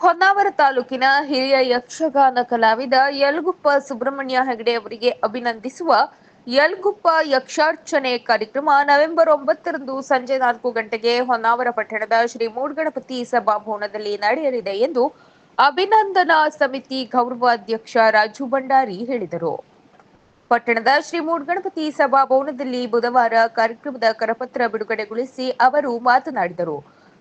ಹೊನ್ನಾವರ ತಾಲೂಕಿನ ಹಿರಿಯ ಯಕ್ಷಗಾನ ಕಲಾವಿದ ಯಲ್ಗುಪ್ಪ ಸುಬ್ರಹ್ಮಣ್ಯ ಹೆಗಡೆ ಅವರಿಗೆ ಅಭಿನಂದಿಸುವ ಯಲ್ಗುಪ್ಪ ಯಕ್ಷಾರ್ಚನೆ ಕಾರ್ಯಕ್ರಮ ನವೆಂಬರ್ ಒಂಬತ್ತರಂದು ಸಂಜೆ ನಾಲ್ಕು ಗಂಟೆಗೆ ಹೊನ್ನಾವರ ಪಟ್ಟಣದ ಶ್ರೀ ಮೂಡ್ಗಣಪತಿ ಸಭಾಭವನದಲ್ಲಿ ನಡೆಯಲಿದೆ ಎಂದು ಅಭಿನಂದನಾ ಸಮಿತಿ ಗೌರವಾಧ್ಯಕ್ಷ ರಾಜು ಭಂಡಾರಿ ಹೇಳಿದರು. ಪಟ್ಟಣದ ಶ್ರೀ ಮೂಡ್ಗಣಪತಿ ಸಭಾಭವನದಲ್ಲಿ ಬುಧವಾರ ಕಾರ್ಯಕ್ರಮದ ಕರಪತ್ರ ಬಿಡುಗಡೆಗೊಳಿಸಿ ಅವರು ಮಾತನಾಡಿದರು.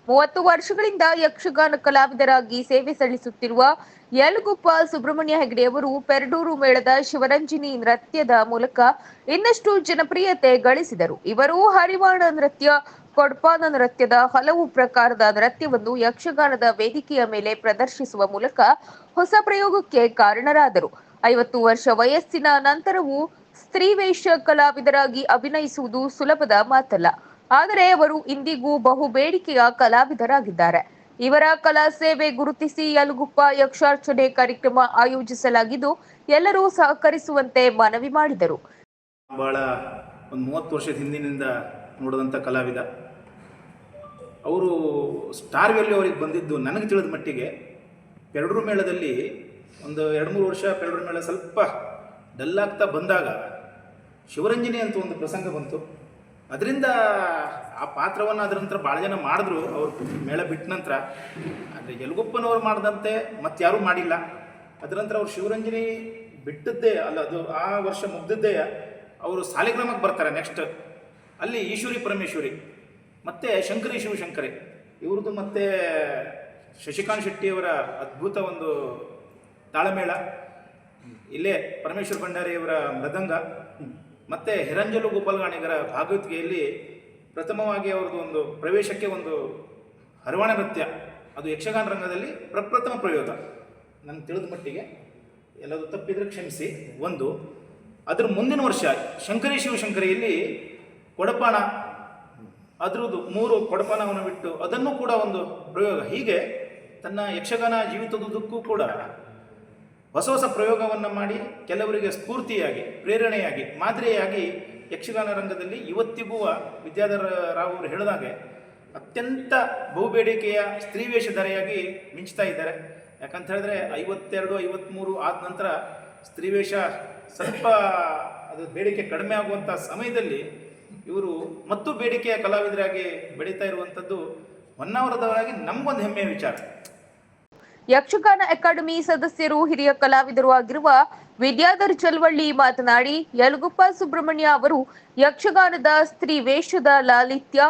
ಮೂವತ್ತು ವರ್ಷಗಳಿಂದ ಯಕ್ಷಗಾನ ಕಲಾವಿದರಾಗಿ ಸೇವೆ ಸಲ್ಲಿಸುತ್ತಿರುವ ಯಲಗುಪ್ಪ ಸುಬ್ರಹ್ಮಣ್ಯ ಹೆಗಡೆ ಅವರು ಪೆರಡೂರು ಮೇಳದ ಶಿವರಂಜಿನಿ ನೃತ್ಯದ ಮೂಲಕ ಇನ್ನಷ್ಟು ಜನಪ್ರಿಯತೆ ಗಳಿಸಿದರು. ಇವರು ಹರಿವಾಣ ನೃತ್ಯ, ಕೊಡ್ಪಾನ ನೃತ್ಯದ ಹಲವು ಪ್ರಕಾರದ ನೃತ್ಯವನ್ನು ಯಕ್ಷಗಾನದ ವೇದಿಕೆಯ ಮೇಲೆ ಪ್ರದರ್ಶಿಸುವ ಮೂಲಕ ಹೊಸ ಪ್ರಯೋಗಕ್ಕೆ ಕಾರಣರಾದರು. ಐವತ್ತು ವರ್ಷ ವಯಸ್ಸಿನ ನಂತರವೂ ಸ್ತ್ರೀವೇಷ ಕಲಾವಿದರಾಗಿ ಅಭಿನಯಿಸುವುದು ಸುಲಭದ ಮಾತಲ್ಲ. ಆದರೆ ಅವರು ಇಂದಿಗೂ ಬಹು ಬೇಡಿಕೆಯ ಕಲಾವಿದರಾಗಿದ್ದಾರೆ. ಇವರ ಕಲಾ ಸೇವೆ ಗುರುತಿಸಿ ಯಲಗುಪ್ಪ ಯಕ್ಷಾರ್ಚನೆ ಕಾರ್ಯಕ್ರಮ ಆಯೋಜಿಸಲಾಗಿದ್ದು, ಎಲ್ಲರೂ ಸಹಕರಿಸುವಂತೆ ಮನವಿ ಮಾಡಿದರು. ಬಹಳ ಒಂದು ಮೂವತ್ತು ವರ್ಷದ ಹಿಂದಿನಿಂದ ನೋಡಿದಂಥ ಕಲಾವಿದ. ಅವರು ಸ್ಟಾರ್ ವ್ಯಾಲ್ಯೂ ಅವರಿಗೆ ಬಂದಿದ್ದು ನನಗೆ ತಿಳಿದ ಮಟ್ಟಿಗೆ ಪೆರಡೂರು ಮೇಳದಲ್ಲಿ ಒಂದು ಎರಡು ಮೂರು ವರ್ಷ ಪೆರಡೂರು ಮೇಳ ಸ್ವಲ್ಪ ಡಲ್ಲಾಗ್ತಾ ಬಂದಾಗ ಶಿವರಂಜನಿ ಅಂತ ಒಂದು ಪ್ರಸಂಗ ಬಂತು. ಅದರಿಂದ ಆ ಪಾತ್ರವನ್ನು ಅದರ ನಂತರ ಭಾಳ ಜನ ಮಾಡಿದ್ರು ಅವರು ಮೇಳ ಬಿಟ್ಟ ನಂತರ. ಅಂದರೆ ಯಲಗುಪ್ಪನವ್ರು ಮಾಡಿದಂತೆ ಮತ್ತಾರೂ ಮಾಡಿಲ್ಲ. ಅದರ ನಂತರ ಅವ್ರು ಶಿವರಂಜನಿ ಬಿಟ್ಟದ್ದೇ, ಅಲ್ಲ ಅದು ಆ ವರ್ಷ ಮುಗ್ದದ್ದೇ ಅವರು ಸಾಲಿಗ್ರಾಮಕ್ಕೆ ಬರ್ತಾರೆ ನೆಕ್ಸ್ಟ್ ಅಲ್ಲಿ ಈಶ್ವರಿ ಪರಮೇಶ್ವರಿ, ಮತ್ತು ಶಂಕರಿ ಶಿವಶಂಕರಿ. ಇವ್ರದ್ದು ಮತ್ತು ಶಶಿಕಾಂತ್ ಶೆಟ್ಟಿಯವರ ಅದ್ಭುತ ಒಂದು ತಾಳಮೇಳ. ಇಲ್ಲೇ ಪರಮೇಶ್ವರ ಭಂಡಾರಿಯವರ ಮೃದಂಗ. ಮತ್ತು ಹಿರಂಜಲು ಗೋಪಾಲಗಾಣಿಗರ ಭಾಗವತಿಕೆಯಲ್ಲಿ ಪ್ರಥಮವಾಗಿ ಅವ್ರದ್ದು ಒಂದು ಪ್ರವೇಶಕ್ಕೆ ಒಂದು ಹರವಾಣ ನೃತ್ಯ. ಅದು ಯಕ್ಷಗಾನ ರಂಗದಲ್ಲಿ ಪ್ರಪ್ರಥಮ ಪ್ರಯೋಗ. ನನಗೆ ತಿಳಿದ ಮಟ್ಟಿಗೆ ಎಲ್ಲದೂ ತಪ್ಪಿದ್ರೆ ಕ್ಷಮಿಸಿ. ಒಂದು, ಅದ್ರ ಮುಂದಿನ ವರ್ಷ ಶಂಕರಿ ಶಿವಶಂಕರಿಯಲ್ಲಿ ಕೊಡಪಾಣ ಅದರದ್ದು ಮೂರು ಕೊಡಪಾನವನ್ನು ಬಿಟ್ಟು ಅದನ್ನು ಕೂಡ ಒಂದು ಪ್ರಯೋಗ. ಹೀಗೆ ತನ್ನ ಯಕ್ಷಗಾನ ಜೀವಿತದುದ್ದಕ್ಕೂ ಕೂಡ ಹೊಸ ಹೊಸ ಪ್ರಯೋಗವನ್ನು ಮಾಡಿ ಕೆಲವರಿಗೆ ಸ್ಫೂರ್ತಿಯಾಗಿ, ಪ್ರೇರಣೆಯಾಗಿ, ಮಾದರಿಯಾಗಿ ಯಕ್ಷಗಾನ ರಂಗದಲ್ಲಿ ಇವತ್ತಿಗೂ ವಿದ್ಯಾಧರ ರಾವ್ ಅವರು ಹೇಳಿದಾಗೆ ಅತ್ಯಂತ ಬಹುಬೇಡಿಕೆಯ ಸ್ತ್ರೀ ವೇಷಧಾರಿಯಾಗಿ ಮಿಂಚ್ತಾ ಇದ್ದಾರೆ. ಯಾಕಂತ ಹೇಳಿದ್ರೆ ಐವತ್ತೆರಡು ಐವತ್ತ್ಮೂರು ಆದ ನಂತರ ಸ್ತ್ರೀವೇಷ ಸ್ವಲ್ಪ ಅದು ಬೇಡಿಕೆ ಕಡಿಮೆ ಆಗುವಂಥ ಸಮಯದಲ್ಲಿ ಇವರು ಮತ್ತು ಬೇಡಿಕೆಯ ಕಲಾವಿದರಾಗಿ ಬೆಳೀತಾ ಇರುವಂಥದ್ದು ಹೊನ್ನಾವರದವರಾಗಿ ನಮಗೊಂದು ಹೆಮ್ಮೆಯ ವಿಚಾರ. ಯಕ್ಷಗಾನ ಅಕಾಡೆಮಿ ಸದಸ್ಯರು ಹಿರಿಯ ಕಲಾವಿದರು ಆಗಿರುವ ವಿದ್ಯಾಧರ್ ಚಲ್ವಳ್ಳಿ ಮಾತನಾಡಿ, ಯಲಗುಪ್ಪ ಸುಬ್ರಹ್ಮಣ್ಯ ಅವರು ಯಕ್ಷಗಾನದ ಸ್ತ್ರೀ ವೇಷದ ಲಾಲಿತ್ಯ,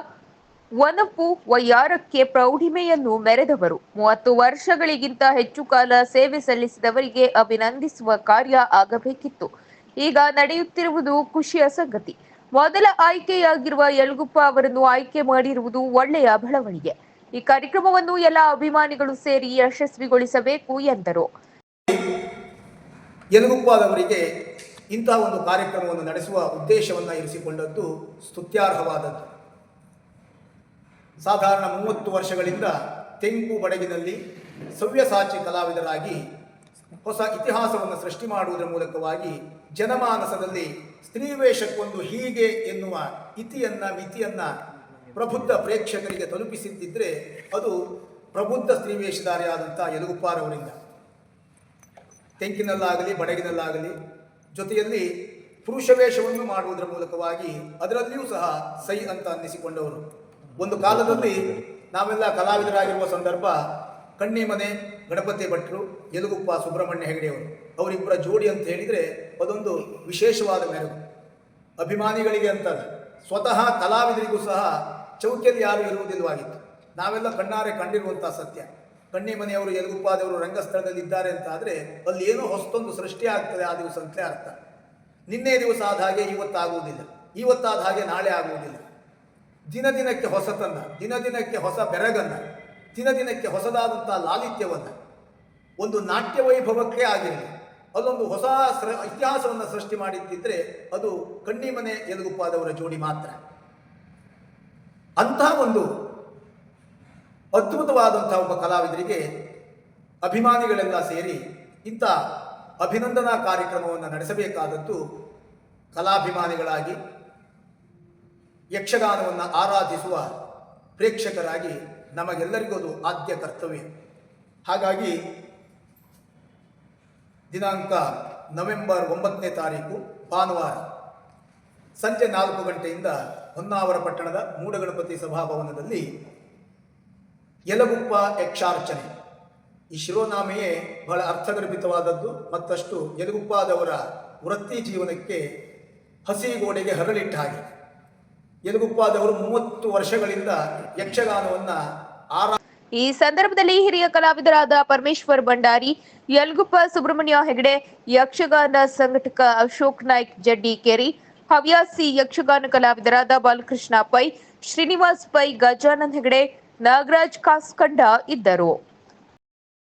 ವನಪು ವಯ್ಯಾರಕ್ಕೆ ಪ್ರೌಢಿಮೆಯನ್ನು ಮೆರೆದವರು. ಮೂವತ್ತು ವರ್ಷಗಳಿಗಿಂತ ಹೆಚ್ಚು ಕಾಲ ಸೇವೆ ಸಲ್ಲಿಸಿದವರಿಗೆ ಅಭಿನಂದಿಸುವ ಕಾರ್ಯ ಆಗಬೇಕಿತ್ತು. ಈಗ ನಡೆಯುತ್ತಿರುವುದು ಖುಷಿಯ ಸಂಗತಿ ಮೊದಲ ಆಯ್ಕೆಯಾಗಿರುವ ಯಲಗುಪ್ಪ ಅವರನ್ನು ಆಯ್ಕೆ ಮಾಡಿರುವುದು ಒಳ್ಳೆಯ ಬೆಳವಣಿಗೆ. ಈ ಕಾರ್ಯಕ್ರಮವನ್ನು ಎಲ್ಲ ಅಭಿಮಾನಿಗಳು ಸೇರಿ ಯಶಸ್ವಿಗೊಳಿಸಬೇಕು ಎಂದರು. ಯಲಗುಪ್ಪಾದವರಿಗೆ ಇಂತಹ ಒಂದು ಕಾರ್ಯಕ್ರಮವನ್ನು ನಡೆಸುವ ಉದ್ದೇಶವನ್ನು ಇರಿಸಿಕೊಂಡದ್ದು ಸ್ತುತ್ಯಾರ್ಹವಾದದ್ದು. ಸಾಧಾರಣ ಮೂವತ್ತು ವರ್ಷಗಳಿಂದ ತೆಂಕು ಬಡಗಿನಲ್ಲಿ ಸವ್ಯಸಾಚಿ ಕಲಾವಿದರಾಗಿ ಹೊಸ ಇತಿಹಾಸವನ್ನು ಸೃಷ್ಟಿ ಮಾಡುವುದರ ಮೂಲಕವಾಗಿ ಜನಮಾನಸದಲ್ಲಿ ಸ್ತ್ರೀವೇಷಕ್ಕೊಂದು ಹೀಗೆ ಎನ್ನುವ ಇತಿಯನ್ನ ಮಿತಿಯನ್ನ ಪ್ರಬುದ್ಧ ಪ್ರೇಕ್ಷಕರಿಗೆ ತಲುಪಿಸಿದ್ದಿದ್ರೆ ಅದು ಪ್ರಬುದ್ಧ ಸ್ತ್ರೀವೇಷಧಾರಿಯಾದಂಥ ಯಲಗುಪ್ಪಾರವರಿಂದ. ತೆಂಕಿನಲ್ಲಾಗಲಿ, ಬಡಗಿನಲ್ಲಾಗಲಿ ಜೊತೆಯಲ್ಲಿ ಪುರುಷ ವೇಷವನ್ನು ಮಾಡುವುದರ ಮೂಲಕವಾಗಿ ಅದರಲ್ಲಿಯೂ ಸಹ ಸೈ ಅಂತ ಅನ್ನಿಸಿಕೊಂಡವರು. ಒಂದು ಕಾಲದಲ್ಲಿ ನಾವೆಲ್ಲ ಕಲಾವಿದರಾಗಿರುವ ಸಂದರ್ಭ ಕಣ್ಣಿಮನೆ ಗಣಪತಿ ಭಟ್ರು, ಯಲುಗುಪ್ಪ ಸುಬ್ರಹ್ಮಣ್ಯ ಹೆಗಡೆಯವರು, ಅವರಿಬ್ಬರ ಜೋಡಿ ಅಂತ ಹೇಳಿದರೆ ಅದೊಂದು ವಿಶೇಷವಾದ ಮೆರವು ಅಭಿಮಾನಿಗಳಿಗೆ ಅಂತಲ್ಲ. ಸ್ವತಃ ಕಲಾವಿದರಿಗೂ ಸಹ ಚೌಕಿಯಲ್ಲಿ ಯಾರು ಇರುವುದಿಲ್ಲವಾಗಿತ್ತು. ನಾವೆಲ್ಲ ಕಣ್ಣಾರೆ ಕಂಡಿರುವಂಥ ಸತ್ಯ. ಕಣ್ಣಿ ಮನೆಯವರು, ಯಲಗುಪ್ಪಾದವರು ರಂಗಸ್ಥಳದಲ್ಲಿ ಇದ್ದಾರೆ ಅಂತ ಆದರೆ ಅಲ್ಲಿ ಏನೋ ಹೊಸತೊಂದು ಸೃಷ್ಟಿ ಆಗ್ತದೆ ಆ ದಿವಸ ಅಂತಲೇ ಅರ್ಥ. ನಿನ್ನೆ ದಿವಸ ಆದ ಹಾಗೆ ಇವತ್ತಾಗುವುದಿಲ್ಲ. ಇವತ್ತಾದ ಹಾಗೆ ನಾಳೆ ಆಗುವುದಿಲ್ಲ. ದಿನ ದಿನಕ್ಕೆ ಹೊಸತನ್ನ ದಿನ ದಿನಕ್ಕೆ ಹೊಸ ಬೆರಗನ್ನ, ದಿನ ದಿನಕ್ಕೆ ಹೊಸದಾದಂಥ ಲಾಲಿತ್ಯವನ್ನು, ಒಂದು ನಾಟ್ಯ ವೈಭವಕ್ಕೆ ಆಗಿರಲಿ ಅದೊಂದು ಹೊಸ ಸೃ ಇತಿಹಾಸವನ್ನು ಸೃಷ್ಟಿ ಮಾಡಿದ್ದಿದ್ರೆ ಅದು ಕಣ್ಣಿಮನೆ ಎದುಗುಪ್ಪಾದವರ ಜೋಡಿ ಮಾತ್ರ. ಅಂತಹ ಒಂದು ಅದ್ಭುತವಾದಂಥ ಒಬ್ಬ ಕಲಾವಿದರಿಗೆ ಅಭಿಮಾನಿಗಳೆಲ್ಲ ಸೇರಿ ಇಂಥ ಅಭಿನಂದನಾ ಕಾರ್ಯಕ್ರಮವನ್ನು ನಡೆಸಬೇಕಾದದ್ದು ಕಲಾಭಿಮಾನಿಗಳಾಗಿ, ಯಕ್ಷಗಾನವನ್ನು ಆರಾಧಿಸುವ ಪ್ರೇಕ್ಷಕರಾಗಿ ನಮಗೆಲ್ಲರಿಗೂ ಅದು ಆದ್ಯ ಕರ್ತವ್ಯ. ಹಾಗಾಗಿ ದಿನಾಂಕ ನವೆಂಬರ್ ಒಂಬತ್ತನೇ ತಾರೀಕು, ಭಾನುವಾರ. ಸಂಜೆ ನಾಲ್ಕು ಗಂಟೆಯಿಂದ ಹೊನ್ನಾವರ ಪಟ್ಟಣದ ಮೂಡಗಣಪತಿ ಸಭಾಭವನದಲ್ಲಿ ಯಲಗುಪ್ಪ ಯಕ್ಷಾರ್ಚನೆ. ಈ ಶಿರೋನಾಮೆಯೇ ಬಹಳ ಅರ್ಥಗರ್ಭಿತವಾದದ್ದು, ಮತ್ತಷ್ಟು ಯಲಗುಪ್ಪಾದವರ ವೃತ್ತಿ ಜೀವನಕ್ಕೆ ಹಸಿಗೋಡೆಗೆ ಹರಳಿಟ್ಟ ಹಾಗೆ. ಯಲಗುಪ್ಪಾದವರು ಮೂವತ್ತು ವರ್ಷಗಳಿಂದ ಯಕ್ಷಗಾನವನ್ನು ಆರಾ ಈ ಸಂದರ್ಭದಲ್ಲಿ ಹಿರಿಯ ಕಲಾವಿದರಾದ ಪರಮೇಶ್ವರ್ ಭಂಡಾರಿ, ಯಲ್ಗುಪ್ಪ ಸುಬ್ರಹ್ಮಣ್ಯ ಹೆಗಡೆ, ಯಕ್ಷಗಾನ ಸಂಘಟಕ ಅಶೋಕ್ ನಾಯ್ಕ್ ಜಡ್ಡಿ ಕೆರಿ, ಹವ್ಯಾಸಿ ಯಕ್ಷಗಾನ ಕಲಾವಿದರಾದ ಬಾಲಕೃಷ್ಣ ಪೈ, ಶ್ರೀನಿವಾಸ್ ಪೈ ಗಜಾನಂದ್ ಹೆಗಡೆ, ನಾಗರಾಜ್ ಕಾಸ್ಕಂಡ ಇದ್ದರು.